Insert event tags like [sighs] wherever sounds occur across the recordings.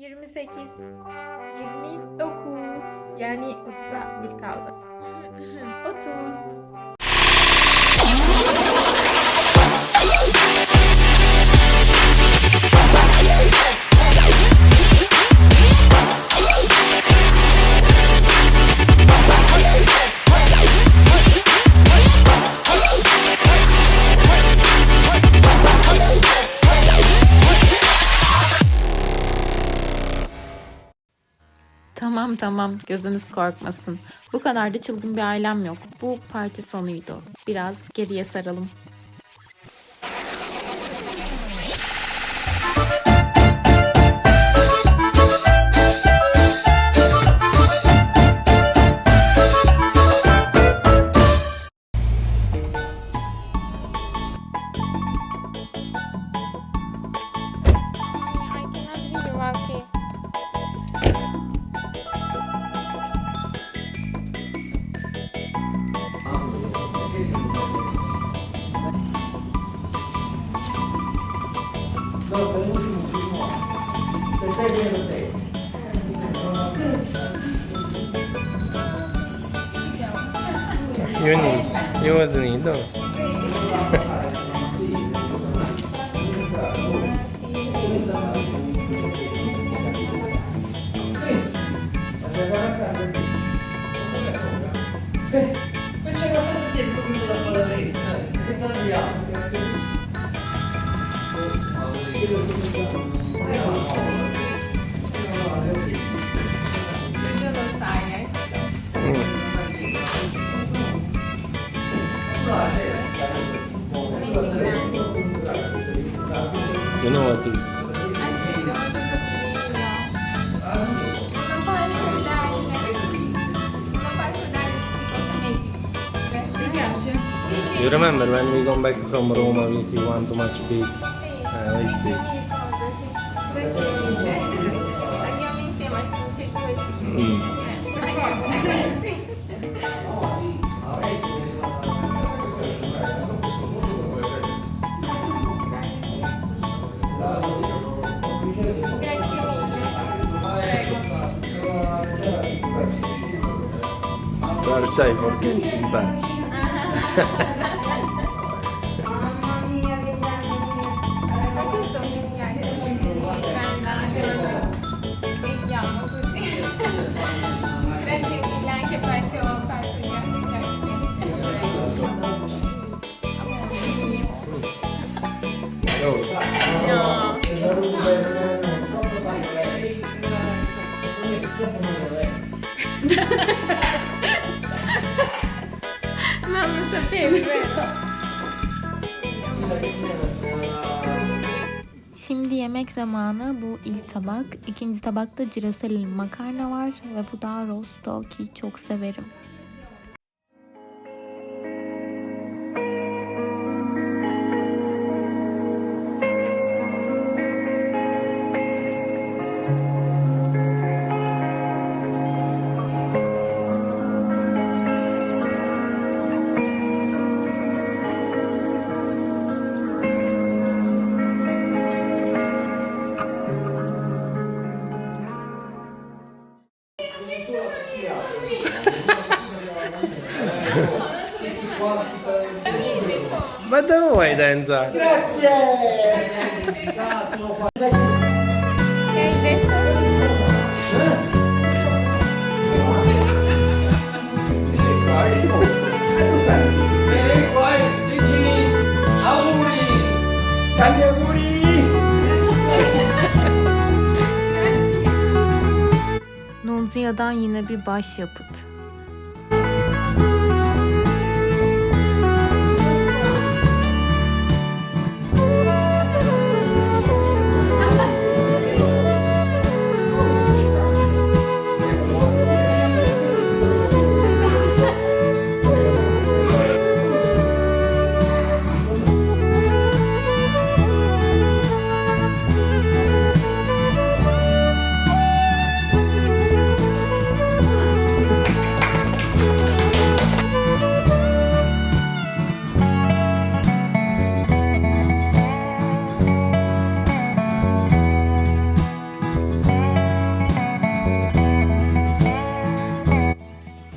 28, 29 yani 30'a bir kaldı. [laughs] 30. Tamam gözünüz korkmasın. Bu kadar da çılgın bir ailem yok. Bu parti sonuydu. Biraz geriye saralım. 因为你，因为是你的。You remember when we come back from Roma, we see one too much big. Uh, it's this. Mm. You are shy Mamma sapeva. Şimdi yemek zamanı bu ilk tabak. İkinci tabakta cirosel makarna var ve bu da rosto ki çok severim. Ma dove vuoi danza? Nunzia'dan yine bir başyapıt.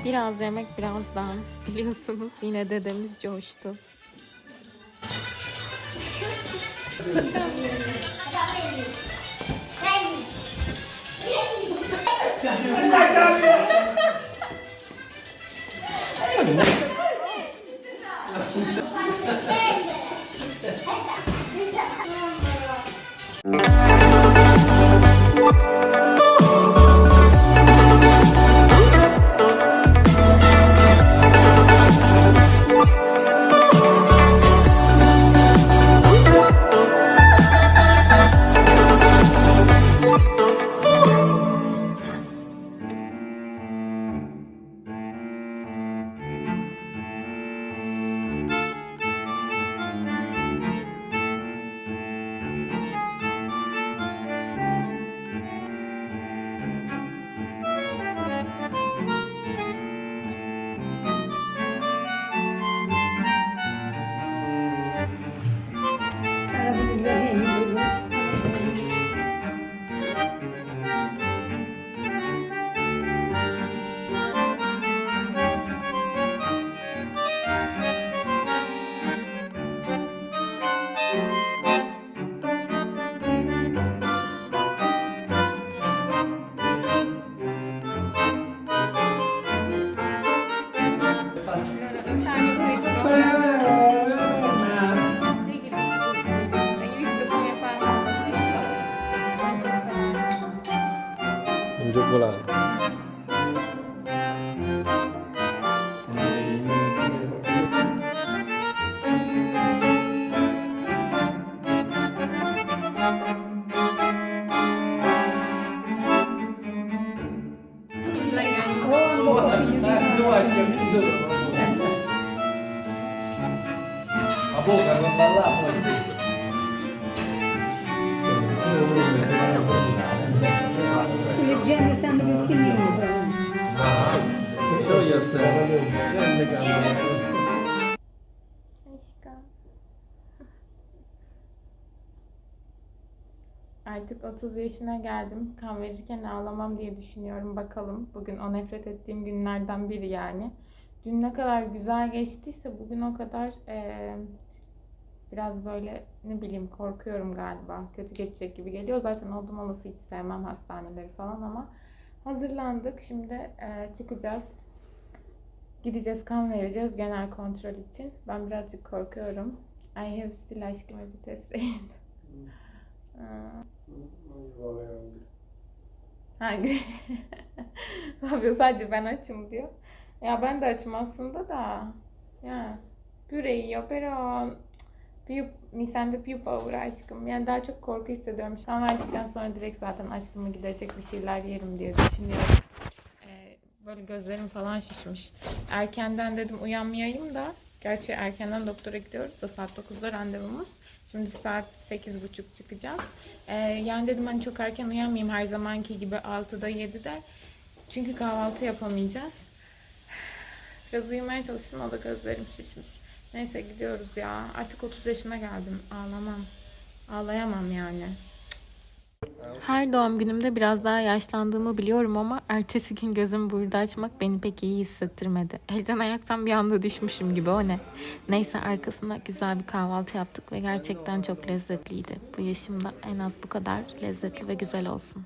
Biraz yemek, biraz dans. [laughs] Biliyorsunuz yine dedemiz coştu. [laughs] 부족 보라. Sen de bir film yapalım. Show yourself. Yan the camera. Aşkım. Artık 30 yaşına geldim. Kan verirken ağlamam diye düşünüyorum. Bakalım. Bugün o nefret ettiğim günlerden biri yani. Dün ne kadar güzel geçtiyse bugün o kadar eee, biraz böyle ne bileyim korkuyorum galiba. Kötü geçecek gibi geliyor. Zaten oldum olası hiç sevmem hastaneleri falan ama hazırlandık. Şimdi eee, çıkacağız. Gideceğiz kan vereceğiz genel kontrol için. Ben birazcık korkuyorum. I have still aşkım bir tepsi. Hangi? [laughs] yapıyor? Sadece ben açım diyor. Ya ben de açım aslında da. Ya. Yüreği operon. Büyük, misende pupa uğra aşkım. Yani daha çok korku hissediyorum. Kan verdikten sonra direkt zaten açlığımı giderecek bir şeyler yerim diye düşünüyorum. Ee, böyle gözlerim falan şişmiş. Erkenden dedim uyanmayayım da. Gerçi erkenden doktora gidiyoruz da saat 9'da randevumuz. Şimdi saat 8.30 çıkacağız. Ee, yani dedim hani çok erken uyanmayayım her zamanki gibi 6'da 7'de. Çünkü kahvaltı yapamayacağız. [sighs] Biraz uyumaya çalıştım o da gözlerim şişmiş. Neyse gidiyoruz ya. Artık 30 yaşına geldim. Ağlamam. Ağlayamam yani. Her doğum günümde biraz daha yaşlandığımı biliyorum ama ertesi gün gözümü burada açmak beni pek iyi hissettirmedi. Elden ayaktan bir anda düşmüşüm gibi o ne? Neyse arkasında güzel bir kahvaltı yaptık ve gerçekten çok lezzetliydi. Bu yaşımda en az bu kadar lezzetli ve güzel olsun.